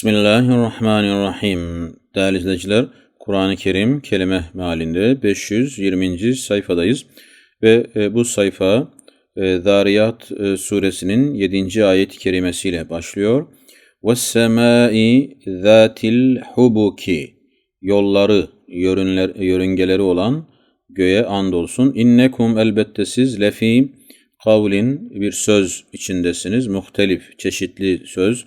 Bismillahirrahmanirrahim. Değerli izleyiciler, Kur'an-ı Kerim kelime mealinde 520. sayfadayız. Ve e, bu sayfa e, Zariyat e, suresinin 7. ayet-i kerimesiyle başlıyor. وَالسَّمَاءِ ذَاتِ الْحُبُكِ Yolları, yörünler, yörüngeleri olan göğe andolsun. İnnekum elbette siz lefi kavlin bir söz içindesiniz. Muhtelif, çeşitli söz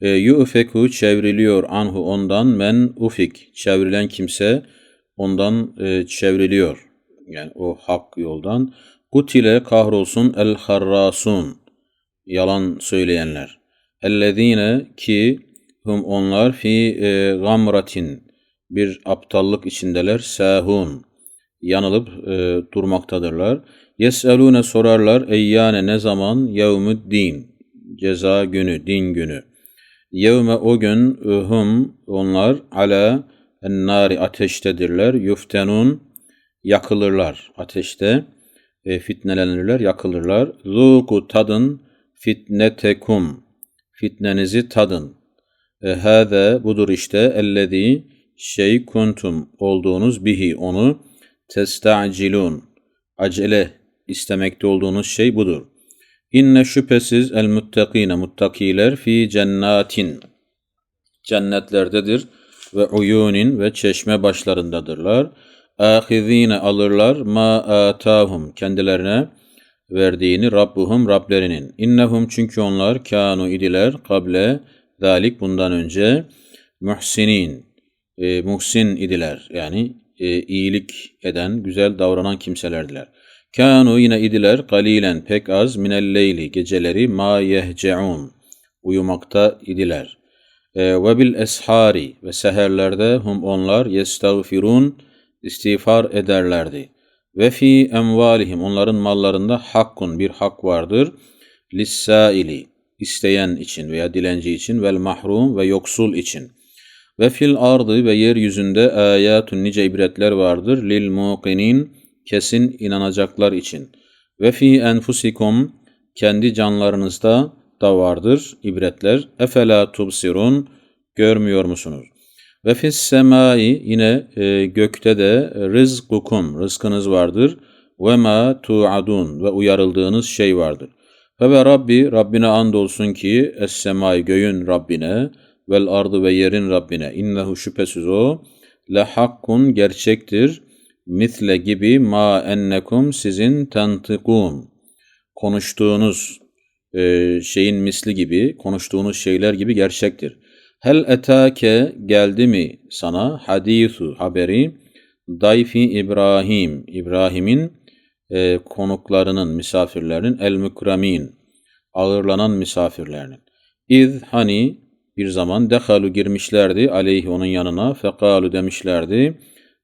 e, yufeku çevriliyor anhu ondan men ufik çevrilen kimse ondan e, çevriliyor. Yani o hak yoldan. Kutile kahrolsun el harrasun yalan söyleyenler. Ellezine ki hum onlar fi e, gamratin bir aptallık içindeler sahun yanılıp e, durmaktadırlar. Yeselune sorarlar eyyane ne zaman yevmüddin ceza günü din günü. Yevme o gün hum onlar ala ennari ateştedirler. Yuftenun yakılırlar ateşte. E, fitnelenirler, yakılırlar. Zuku tadın fitnetekum. Fitnenizi tadın. E, hâze budur işte ellezî şey kuntum olduğunuz bihi onu testacilun. Acele istemekte olduğunuz şey budur. İnne şüphesiz el muttakine muttakiler fi cennatin cennetlerdedir ve uyunin ve çeşme başlarındadırlar. Ahizine alırlar ma atahum kendilerine verdiğini Rabbuhum Rablerinin. İnnehum çünkü onlar kanu idiler kable dalik bundan önce muhsinin e, muhsin idiler yani e, iyilik eden, güzel davranan kimselerdiler. Kanu yine idiler kalilen pek az minel leyli geceleri ma yehceun uyumakta idiler. E, ve bil eshari ve seherlerde hum onlar yestağfirun istiğfar ederlerdi. Ve fi emvalihim onların mallarında hakkun bir hak vardır. Lissaili isteyen için veya dilenci için vel mahrum ve yoksul için. Ve fil ardı ve yeryüzünde ayatun nice ibretler vardır lil muqinin kesin inanacaklar için. Ve fi enfusikum kendi canlarınızda da vardır ibretler. Efela tubsirun görmüyor musunuz? Ve fis semai yine e, gökte de rizkukum rızkınız vardır. Ve ma tuadun ve uyarıldığınız şey vardır. Ve ve Rabbi Rabbine andolsun ki es semai göğün Rabbine vel ardı ve yerin Rabbine innehu şüphesiz o le hakkun gerçektir misle gibi ma ennekum sizin tentikun konuştuğunuz e, şeyin misli gibi konuştuğunuz şeyler gibi gerçektir. Hel etake geldi mi sana hadisu haberi dayfi İbrahim İbrahim'in e, konuklarının misafirlerinin el mükremin ağırlanan misafirlerinin. İz hani bir zaman dehalu girmişlerdi aleyhi onun yanına fekalu demişlerdi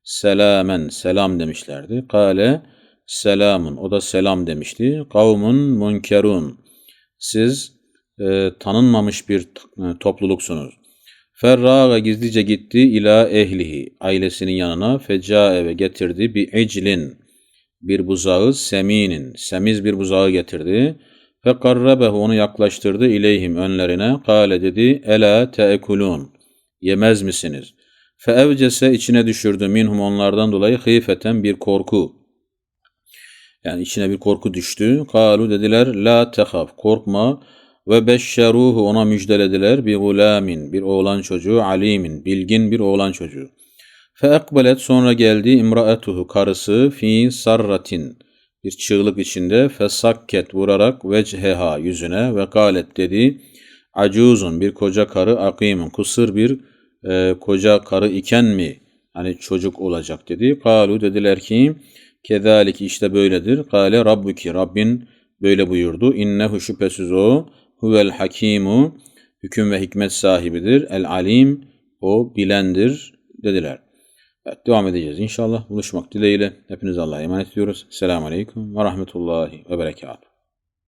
selamen selam demişlerdi. Kale selamun o da selam demişti. Kavmun munkerun siz e, tanınmamış bir e, topluluksunuz. Ferraga gizlice gitti ila ehlihi ailesinin yanına fecae ve getirdi bir eclin bir buzağı seminin semiz bir buzağı getirdi. Fekarrabehu onu yaklaştırdı ileyhim önlerine. Kale dedi ela teekulun yemez misiniz? Feevcese içine düşürdü minhum onlardan dolayı hıyfeten bir korku. Yani içine bir korku düştü. Kalu dediler la tehaf korkma ve beşşeruhu ona müjdelediler bir gulamin bir oğlan çocuğu alimin bilgin bir oğlan çocuğu. Feekbelet sonra geldi imraetuhu karısı fi sarratin bir çığlık içinde fesakket vurarak veceha yüzüne ve galet dedi acuzun bir koca karı akimin kusır bir e, koca karı iken mi hani çocuk olacak dedi. Kalu dediler ki kezalik işte böyledir. Kale rabbuki Rabbin böyle buyurdu. İnnehu şüphesiz o huvel hakimu hüküm ve hikmet sahibidir. El alim o bilendir dediler. Evet, devam edeceğiz inşallah. Buluşmak dileğiyle. Hepiniz Allah'a emanet ediyoruz. Selamun Aleyküm ve Rahmetullahi ve Berekatuhu.